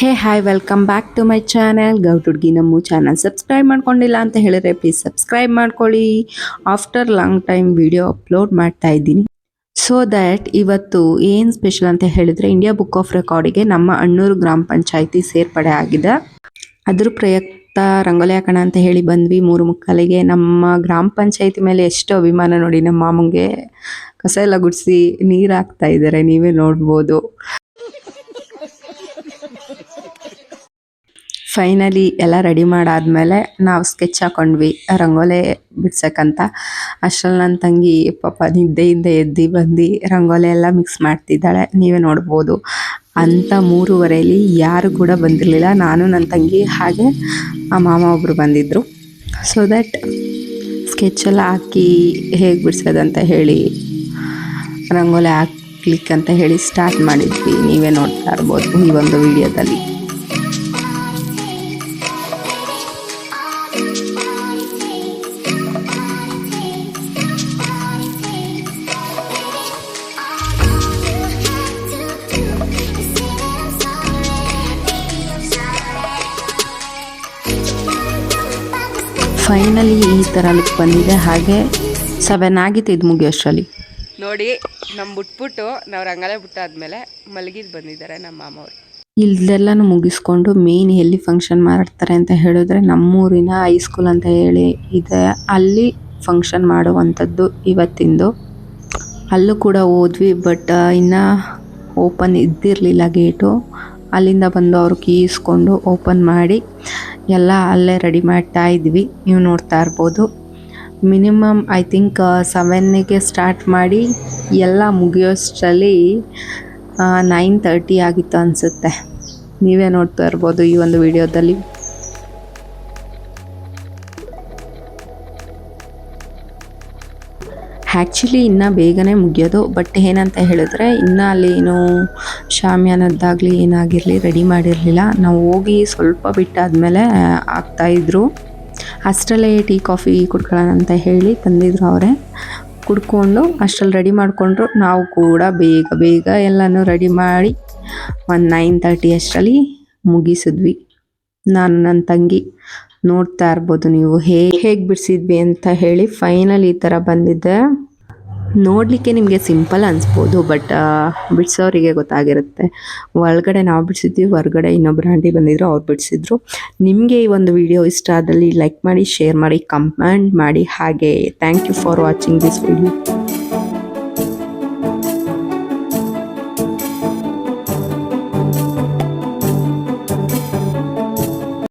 Hey hi welcome back to my channel ಗೌಟುಡ್ಗಿ ನಮ್ಮ channel subscribe ಮಾಡ್ಕೊಂಡಿಲ್ಲ ಅಂತ ಹೇಳಿದ್ರೆ ಪ್ಲೀಸ್ ಸಬ್ಸ್ಕ್ರೈಬ್ ಮಾಡ್ಕೊಳ್ಳಿ. After long time video upload ಮಾಡ್ತಾ ಇದ್ದೀನಿ. ಸೊ ದ್ಯಾಟ್ ಇವತ್ತು ಏನು ಸ್ಪೆಷಲ್ ಅಂತ ಹೇಳಿದ್ರೆ ಇಂಡಿಯಾ ಬುಕ್ ಆಫ್ ರೆಕಾರ್ಡಿಗೆ ನಮ್ಮ ಅಣ್ಣೂರು ಗ್ರಾಮ ಪಂಚಾಯಿತಿ ಸೇರ್ಪಡೆ ಆಗಿದೆ. ಅದ್ರ ಪ್ರಯುಕ್ತ ರಂಗೋಲಿ ಹಾಕೋಣ ಅಂತ ಹೇಳಿ ಬಂದ್ವಿ. ಮೂರು ಮುಕ್ಕಾಲಿಗೆ ನಮ್ಮ ಗ್ರಾಮ ಪಂಚಾಯಿತಿ ಮೇಲೆ ಎಷ್ಟು ಅಭಿಮಾನ ನೋಡಿ ನಮ್ಮ ಮಾಮಂಗೆ ಕಸ ಎಲ್ಲ ಗುಡಿಸಿ ನೀರು ಹಾಕ್ತಾ ಇದ್ದಾರೆ. ನೀವೇ ನೋಡ್ಬೋದು. ಫೈನಲಿ ಎಲ್ಲ ರೆಡಿ ಮಾಡಾದ್ಮೇಲೆ ನಾವು ಸ್ಕೆಚ್ ಹಾಕೊಂಡ್ವಿ. ರಂಗೋಲಿ ಬಿಡ್ಸಕ್ಕಂತ. ಅಷ್ಟ್ರಲ್ಲಿ ನನ್ನ ತಂಗಿ, ಪಾಪ ನಿದ್ದೆಯಿಂದ ಎದ್ದು ಬಂದು ರಂಗೋಲಿ ಎಲ್ಲ ಮಿಕ್ಸ್ ಮಾಡ್ತಿದ್ದಾಳೆ. ನೀವೇ ನೋಡ್ಬೋದು. ಅಂಥ ಮೂರುವರೆಯಲ್ಲಿ ಯಾರು ಕೂಡ ಬಂದಿರಲಿಲ್ಲ. ನಾನು ನನ್ನ ತಂಗಿ ಹಾಗೆ ಆ ಮಾಮ ಒಬ್ಬರು ಬಂದಿದ್ದರು ಸೊ ದಟ್ ಸ್ಕೆಚ್ ಎಲ್ಲ ಹಾಕಿ ಹೇಗೆ ಬಿಡ್ಸೋದಂತ ಹೇಳಿ, ರಂಗೋಲಿ ಹಾಕ್ಲಿಕ್ಕೆ ಅಂತ ಹೇಳಿ ಸ್ಟಾರ್ಟ್ ಮಾಡಿದ್ವಿ. ನೀವೇ ನೋಡ್ತಾ ಇರ್ಬೋದು ಈ ಒಂದು ವಿಡಿಯೋದಲ್ಲಿ ಫೈನಲಿ ಈ ಥರ ಲುಕ್ ಬಂದಿದೆ. ಹಾಗೆ ಸೆವೆನ್ ಆಗಿತ್ತು ಇದು ಮುಗಿಯೋಷ್ಟರಲ್ಲಿ. ನೋಡಿ ನಮ್ಮ ಬಿಟ್ಬಿಟ್ಟು ನಾವು ರಂಗಲೆ ಬಿಟ್ಟಾದ್ಮೇಲೆ ಮಲಗಿದ್ ಬಂದಿದ್ದಾರೆ ನಮ್ಮ ಮಾಮವ್ರು. ಇಲ್ದೆಲ್ಲನೂ ಮುಗಿಸ್ಕೊಂಡು ಮೇನ್ ಎಲ್ಲಿ ಫಂಕ್ಷನ್ ಮಾಡ್ತಾರೆ ಅಂತ ಹೇಳಿದ್ರೆ ನಮ್ಮೂರಿನ ಹೈಸ್ಕೂಲ್ ಅಂತ ಹೇಳಿ ಇದೆ. ಅಲ್ಲಿ ಫಂಕ್ಷನ್ ಮಾಡುವಂಥದ್ದು ಇವತ್ತಿಂದು. ಅಲ್ಲೂ ಕೂಡ ಹೋದ್ವಿ ಬಟ್ ಇನ್ನು ಓಪನ್ ಇದ್ದಿರಲಿಲ್ಲ ಗೇಟು ಅಲ್ಲಿಂದ ಬಂದು ಅವ್ರು ಕೀಸ್ಕೊಂಡು ಓಪನ್ ಮಾಡಿ ಎಲ್ಲ ಅಲ್ಲೇ ರೆಡಿ ಮಾಡ್ತಾ ಇದ್ವಿ. ನೀವು ನೋಡ್ತಾ ಇರ್ಬೋದು. ಮಿನಿಮಮ್ ಐ ಥಿಂಕ್ ಸೆವೆನ್ನಿಗೆ ಸ್ಟಾರ್ಟ್ ಮಾಡಿ ಎಲ್ಲ ಮುಗಿಯೋಷ್ಟರಲ್ಲಿ ನೈನ್ ತರ್ಟಿ ಆಗಿತ್ತು ಅನಿಸುತ್ತೆ. ನೀವೇ ನೋಡ್ತಾ ಇರ್ಬೋದು ಈ ಒಂದು ವಿಡಿಯೋದಲ್ಲಿ. ಆ್ಯಕ್ಚುಲಿ ಇನ್ನೂ ಬೇಗನೆ ಮುಗಿಯೋದು. ಬಟ್ ಏನಂತ ಹೇಳಿದ್ರೆ, ಇನ್ನೂ ಅಲ್ಲಿ ಏನು ಶಾಮಿಯಾನದ್ದಾಗಲಿ ಏನಾಗಿರಲಿ ರೆಡಿ ಮಾಡಿರಲಿಲ್ಲ. ನಾವು ಹೋಗಿ ಸ್ವಲ್ಪ ಬಿಟ್ಟಾದಮೇಲೆ ಆಗ್ತಾಯಿದ್ರು ಅಷ್ಟರಲ್ಲೇ ಟೀ, ಕಾಫಿ ಕುಡ್ಕೊಳ್ಳೋಣ ಅಂತ ಹೇಳಿ ತಂದಿದ್ರು ಅವರೇ. ಕುಡ್ಕೊಂಡು ಅಷ್ಟರಲ್ಲಿ ರೆಡಿ ಮಾಡಿಕೊಂಡ್ರು. ನಾವು ಕೂಡ ಬೇಗ ಬೇಗ ಎಲ್ಲನೂ ರೆಡಿ ಮಾಡಿ, ಒಂದು ನೈನ್ ತರ್ಟಿ ಅಷ್ಟರಲ್ಲಿ ಮುಗಿಸಿದ್ವಿ. ನಾನು ನನ್ನ ತಂಗಿ. ನೋಡ್ತಾ ಇರ್ಬೋದು ನೀವು. ಹೇಗೆ ಹೇಗೆ ಬಿಡಿಸಿದ್ವಿ ಅಂತ ಹೇಳಿ ಫೈನಲ್ ಈ ಥರ ಬಂದಿದ್ದೆ ನೋಡಲಿಕ್ಕೆ ನಿಮಗೆ ಸಿಂಪಲ್ ಅನಿಸ್ಬೋದು ಬಟ್ ಬಿಡಿಸೋರಿಗೆ ಗೊತ್ತಾಗಿರುತ್ತೆ. ಒಳಗಡೆ ನಾವು ಬಿಡಿಸಿದ್ವಿ, ಹೊರಗಡೆ ಇನ್ನೊಬ್ಬರು ಆಂಟಿ ಬಂದಿದ್ರು, ಅವ್ರು ಬಿಡಿಸಿದ್ರು. ನಿಮಗೆ ಈ ಒಂದು ವಿಡಿಯೋ ಇಷ್ಟ ಆದಲ್ಲಿ ಲೈಕ್ ಮಾಡಿ ಶೇರ್ ಮಾಡಿ ಕಮೆಂಟ್ ಮಾಡಿ, ಹಾಗೆ thank you for watching this video